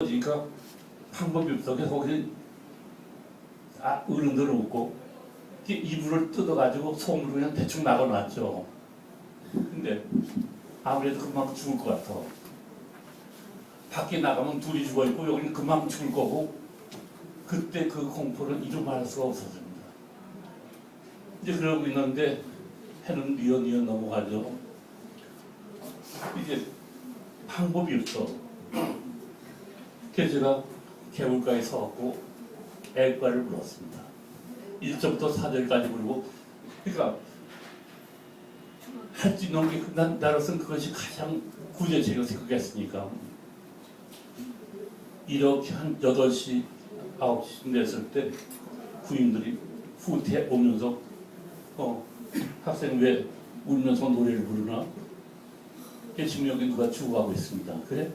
그러니까 방법이 없어. 그래서 거기 아, 어른들은 이렇게 이불을 뜯어가지고 손으로 그냥 대충 nak아놨죠. 근데 아무래도 금방 죽을 것 같아. 밖에 나가면 둘이 죽어 있고 여기는 금방 죽을 거고 그때 그 공포를 이루 말할 수가 없었습니다. 이제 그러고 있는데 해는 니어니어 넘어가죠. 이제 방법이 없어. 그래서 제가 개울가에 서갖고 애과를 불렀습니다. 1절부터 4절까지 부르고 그러니까 할 수 있는 게 난, 나로서는 그것이 가장 구제책을 생각했으니까 이렇게 한 8시, 9시쯤 됐을 때 부인들이 후퇴 오면서 어, 학생 왜 울면서 노래를 부르나? 지금 여기 누가 죽어가고 있습니다. 그래?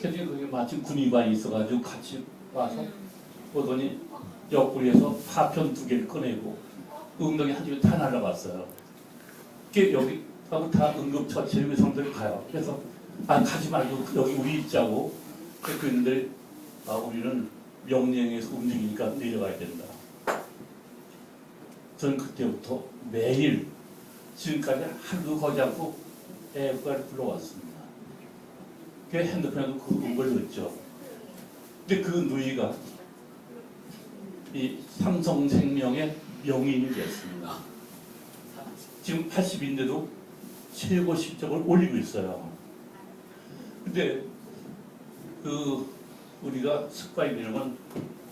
그래서 거기 마침 군의관이 있어가지고 같이 와서 보더니 옆구리에서 파편 두 개를 꺼내고 엉덩이 한 줄이 다 날라갔어요. 그게 여기 하고 다 응급처치 의성들 가요. 그래서 아 가지 말고 여기 우리 있자고 그랬는데 아 우리는 명령에서 움직이니까 내려가야 된다. 저는 그때부터 매일 지금까지 하루도 거지 않고 애국가를 불러왔습니다. 그 핸드폰에도 그 음을 넣었죠. 근데 그 누이가 이 삼성생명의 명인이 됐습니다. 지금 80인데도 최고 실적을 올리고 있어요. 근데 그 우리가 습관이라는 건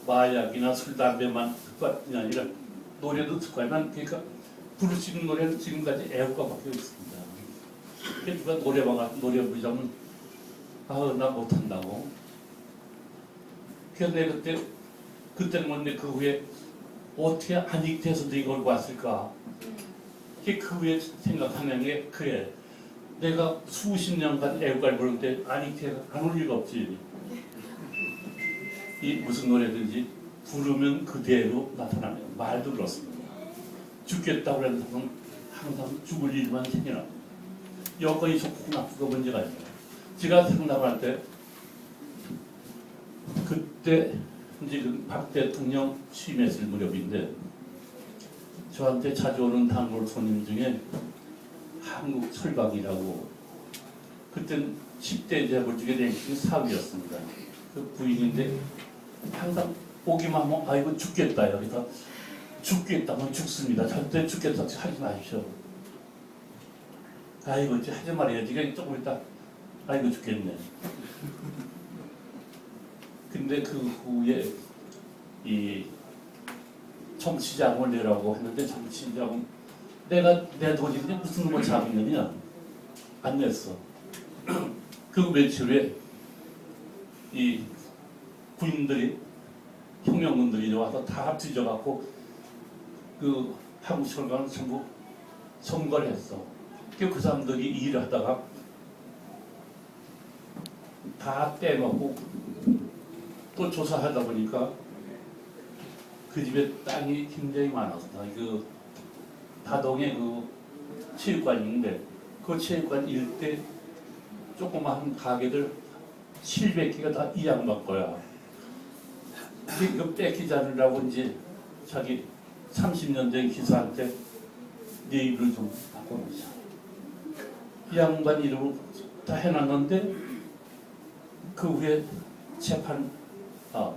마약이나 술, 담배만 습관이 아니라 노래도 습관이만 그러니까 있는 노래는 지금까지 애국가밖에 없습니다. 그래서 누가 노래방 노래 부르자면 아우 나 못한다고. 그래서 내가 그때 그때는 뭔데 그 후에 어떻게 안익태에서도 이걸 왔을까? 그게 그 후에 생각하는 게 그래. 내가 수십 년간 애국가를 부르는데 안익태가 안 올 리가 없지. 이 무슨 노래든지 부르면 그대로 나타나는 말도 그렇습니다. 죽겠다고 사람은 항상 죽을 일만 생겨나. 여건이 좋고 나쁘고 문제가 아니에요. 제가 상담할 때 그때 이제 그박 대통령 취임했을 무렵인데 저한테 자주 오는 단골 손님 중에 한국 철박이라고 그땐 10대 재벌 중에 랭킹 4위였습니다. 그 부인인데 항상 오기만 하면 아이고 죽겠다 여기다 죽겠다면 죽습니다. 절대 죽겠다 하지 마십시오. 아이고 이제 하지 말아야지. 조금 있다 아이고 죽겠네. 근데 그 후에 이 정치자금을 내라고 했는데 정치자금 내가 내 돈인데 무슨 뭐 자금이냐 안 냈어. 그 며칠 후에 이 군인들이 혁명군들이 와서 다 뒤져갖고 그 한국 철강을 전부 선거를 했어. 그 사람들이 일을 하다가 다 떼놓고 또 조사하다 보니까 그 집에 땅이 굉장히 많았어. 그 다동에 그 체육관이 있는데 그 체육관 일대 조그마한 가게들 700개가 다 이 양반 거야. 이거 뺏기지 않으려고 이제 자기 30년 된 기사한테 내 입을 좀 바꿔놓자. 이 양반 이름으로 다 해놨는데 그 후에 재판 아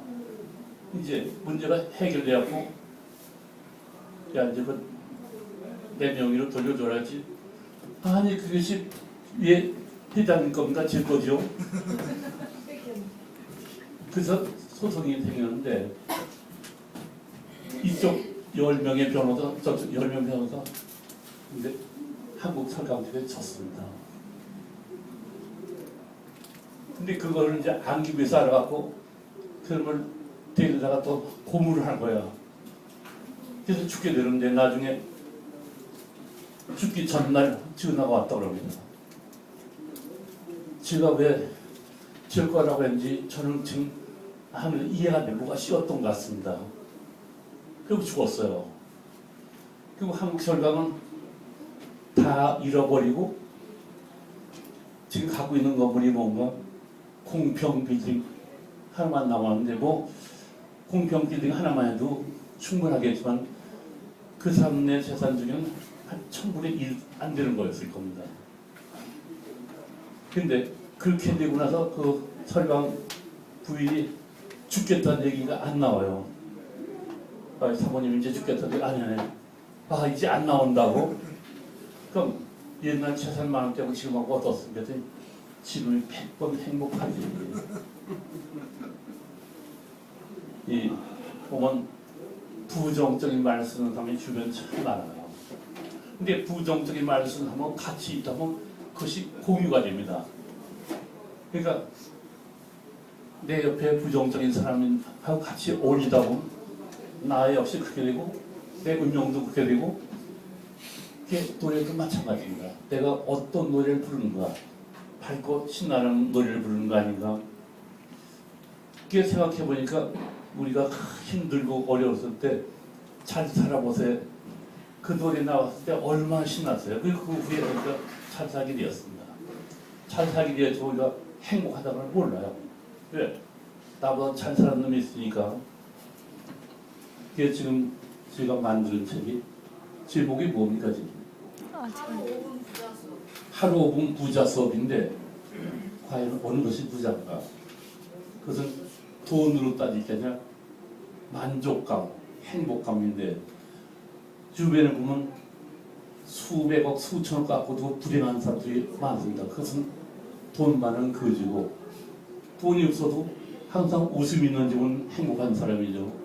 이제 문제가 해결되었고 야 이제 그내 명의로 돌려줘야지. 아니 그것이 왜 회장님 겁니까 제 거죠? 그래서 소송이 생겼는데 이쪽 10명의 변호사 저쪽 10명 변호사 근데 한국 설강팀에 졌습니다 근데 그거를 이제 안기 위해서 알아갖고 그놈을 데리다가 또 고문을 한 거야. 그래서 죽게 되는데 나중에 죽기 전날 전화가 왔다 그럽니다. 제가 왜질 거라고 했는지 저는 지금 하늘 이해가 돼 뭐가 씌웠던 것 같습니다. 그리고 죽었어요. 그리고 한국 철강은 다 잃어버리고 지금 갖고 있는 건물이 뭔가 공평 빌딩 하나만 나왔는데 뭐 공평 빌딩 하나만 해도 충분하겠지만 그 사람의 재산 중에는 한 천분의 일 안 되는 거였을 겁니다. 근데 그렇게 되고 나서 그 설방 부인이 죽겠다는 얘기가 안 나와요. 아, 사모님 이제 죽겠다는 아니 아니 아 이제 안 나온다고? 그럼 옛날 재산 많을 때하고 지금하고 어떻습니까? 지금이 100번 행복하지. 이 보면 부정적인 말 쓰는 사람이 주변 참 많아요. 근데 부정적인 말 쓰는 사람은 같이 있다 보면 그것이 공유가 됩니다. 그러니까 내 옆에 부정적인 사람하고 같이 어울리다 보면 나 역시 그렇게 되고 내 운명도 그렇게 되고 그게 노래도 마찬가지입니다. 내가 어떤 노래를 부르는가 밝고 신나는 노래를 부르는 거 아닌가 그게 생각해 보니까 우리가 힘들고 어려웠을 때 잘 살아보세요. 그 노래 나왔을 때 얼마나 신났어요. 그리고 그 후에 우리가 잘 살게 되었습니다. 잘 살게 되어서 우리가 행복하다는 걸 몰라요. 왜? 나보다 잘 사는 놈이 있으니까. 그게 지금 제가 만드는 책이 제목이 뭡니까 지금? 하루 5분 부자 수업인데 과연 어느 것이 부자인가? 그것은 돈으로 따질 게 아니라 만족감, 행복감인데 주변에 보면 수백억, 수천억 갖고도 불행한 사람들이 많습니다. 그것은 돈 많은 거지고 돈이 없어도 항상 웃음 있는 집은 행복한 사람이죠.